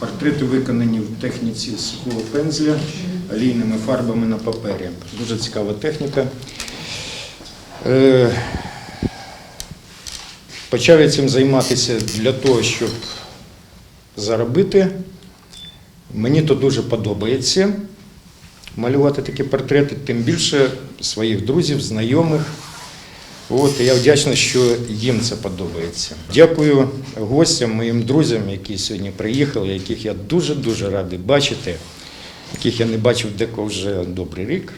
Портрети виконані в техніці сухого пензля олійними фарбами на папері. Дуже цікава техніка. Е, Почав я цим займатися для того, щоб заробити. Мені то дуже подобається малювати такі портрети, тим більше своїх друзів, знайомих. От, я вдячний, що їм це подобається. Дякую гостям, моїм друзям, які сьогодні приїхали, яких я дуже-дуже радий бачити, яких я не бачив декого вже добрий рік.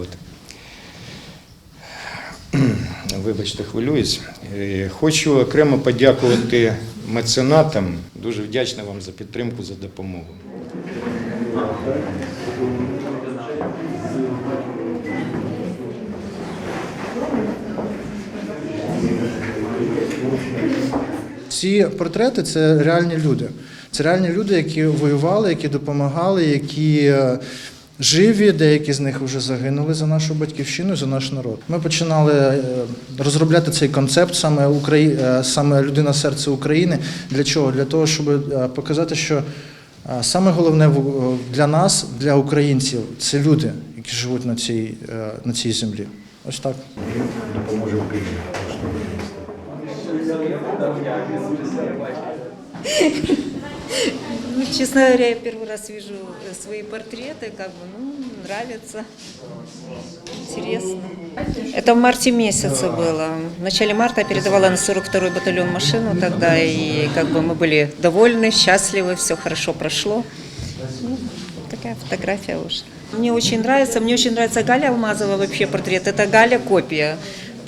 От. Вибачте, хвилююсь. Е, Хочу окремо подякувати меценатам. Дуже вдячний вам за підтримку, за допомогу. Ці портрети це реальні люди. Це реальні люди, які воювали, які допомагали, які е, живі, деякі з них вже загинули за нашу батьківщину, за наш народ. Ми починали е, розробляти цей концепт саме Украї... е, саме людина серце України. Для чого? Для того, щоб показати, що саме головне для нас, для українців, це люди, які живуть на цій, на цій землі. Ось так. Допоможе Україні. Ну, честно говоря, я первый раз вижу э, свои портреты, как бы, ну, нравится, интересно. Это в марте месяце было. В начале марта я передавала на 42-й батальон машину тогда, и как бы мы были довольны, счастливы, все хорошо прошло. Ну, такая фотография вышла. Мне очень нравится, мне очень нравится Галя Алмазова вообще портрет. Это Галя копия.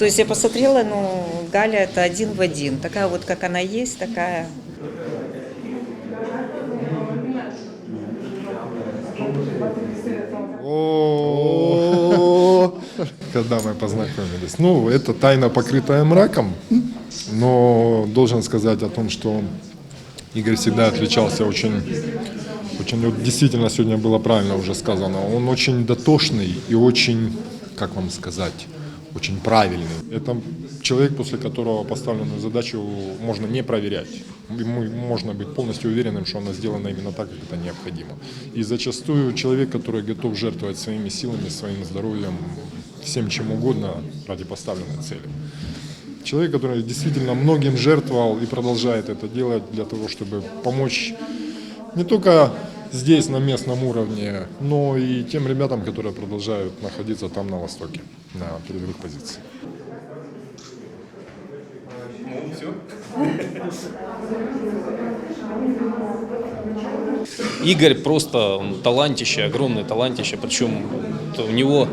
То есть я посмотрела, ну, Галя это один в один. Такая вот, как она есть, такая Когда мы познакомились. Ну, это тайна, покрытая мраком. Но должен сказать о том, что Игорь всегда отличался очень, очень вот действительно сегодня было правильно уже сказано. Он очень дотошный и очень, как вам сказать, очень правильный. Это человек, после которого поставленную задачу можно не проверять. Ему можно быть полностью уверенным, что она сделана именно так, как это необходимо. И зачастую человек, который готов жертвовать своими силами, своим здоровьем, всем чем угодно ради поставленной цели. Человек, который действительно многим жертвовал и продолжает это делать для того, чтобы помочь не только здесь на местном уровне, но и тем ребятам, которые продолжают находиться там на востоке, на передовых позициях. Игорь просто он талантище, огромное талантище, причем у него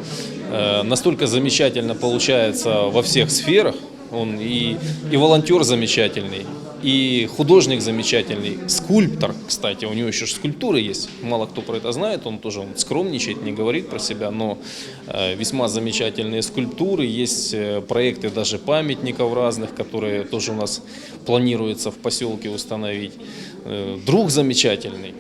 э, настолько замечательно получается во всех сферах, он и, и волонтер замечательный, и художник замечательный, скульптор, кстати, у него еще ж скульптуры есть, мало кто про это знает, он тоже он скромничает, не говорит про себя, но э, весьма замечательные скульптуры, есть э, проекты даже памятников разных, которые тоже у нас планируется в поселке установить. Э, друг замечательный,